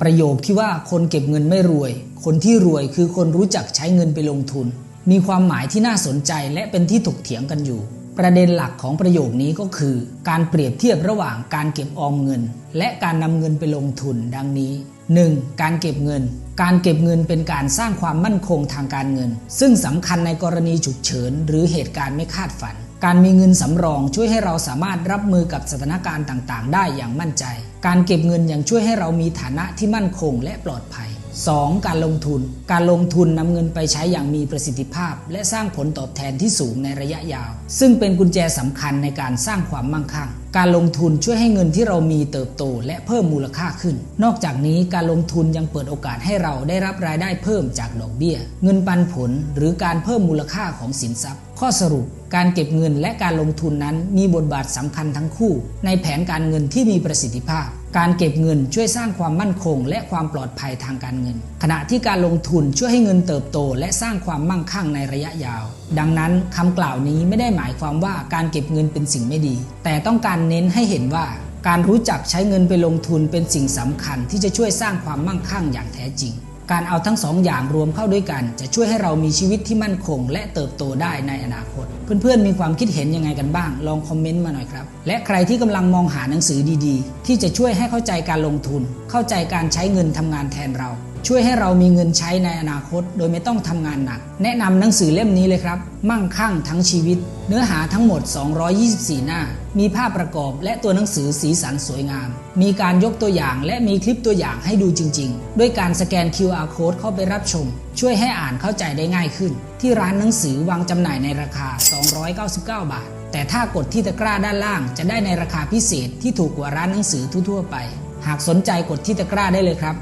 ประโยคที่ว่าคนเก็บเงินไม่รวย คนที่รวยคือคนรู้จักใช้เงินไปลงทุน มีความหมายที่น่าสนใจและเป็นที่ถกเถียงกันอยู่ ประเด็นหลักของประโยคนี้ก็คือ การเปรียบเทียบระหว่างการเก็บออมเงิน และการนำเงินไปลงทุนดังนี้ 1. การเก็บเงิน การเก็บเงินเป็นการสร้างความมั่นคงทางการเงิน ซึ่งสำคัญในกรณีฉุกเฉิน หรือเหตุการณ์ไม่คาดฝัน การมีเงินสำรองช่วยให้เราสามารถรับมือกับสถานการณ์ต่างๆ ได้อย่างมั่นใจ การเก็บเงินยังช่วยให้เรามีฐานะที่มั่นคงและปลอดภัย 2. การลงทุน การลงทุนนำเงินไปใช้อย่างมีประสิทธิภาพ และสร้างผลตอบแทนที่สูงในระยะยาว ซึ่งเป็นกุญแจสำคัญในการสร้างความมั่งคั่ง การลงทุนช่วยให้เงินที่เรามีเติบโตและเพิ่มมูลค่าขึ้น นอกจากนี้การลงทุนยังเปิดโอกาสให้เราได้รับรายได้เพิ่มจากดอกเบี้ย เงินปันผล หรือการเพิ่มมูลค่าของสินทรัพย์ ข้อสรุปการเก็บเงินและการลงทุนนั้นมีบทบาทสำคัญทั้งคู่ ในแผนการเงินที่มีประสิทธิภาพ การเก็บเงินช่วยสร้างความมั่นคง และความปลอดภัยทางการเงิน ขณะที่การลงทุนช่วยให้เงินเติบโต และสร้างความมั่งคั่งในระยะยาว ดังนั้นคำกล่าวนี้ไม่ได้หมายความว่าการเก็บเงินเป็นสิ่งไม่ดี แต่ต้องการเน้นให้เห็นว่า การรู้จักใช้เงินไปลงทุนเป็นสิ่งสำคัญที่จะช่วยสร้างความมั่งคั่งอย่างแท้จริง การเอาทั้งสองอย่างรวมเข้าด้วยกัน จะช่วยให้เรามีชีวิตที่มั่นคง และเติบโตได้ในอนาคต เพื่อนๆ มีความคิดเห็นยังไงกันบ้าง ลองคอมเมนต์มาหน่อยครับ และใครที่กำลังมองหาหนังสือดีๆ ที่จะช่วยให้เข้าใจการลงทุน เข้าใจการใช้เงินทำงานแทนเรา ช่วยให้เรามีเงินใช้ในอนาคต โดยไม่ต้องทำงานหนัก แนะนำหนังสือเล่มนี้เลยครับ มั่งคั่งทั้งชีวิต เนื้อหาทั้งหมด 224 หน้า มีภาพประกอบและตัวหนังสือสีสันสวยงาม มีการยกตัวอย่างและมีคลิปตัวอย่างให้ดูจริง ๆ ด้วยการสแกน QR code เข้าไปรับชม ช่วยให้อ่านเข้าใจได้ง่ายขึ้น ที่ร้านหนังสือวางจำหน่ายในราคา 299 บาท แต่ถ้ากดที่ตะกร้าด้านล่าง จะได้ในราคาพิเศษที่ถูกกว่าร้านหนังสือทั่วๆไป หากสนใจกดที่ตะกร้าได้เลยครับ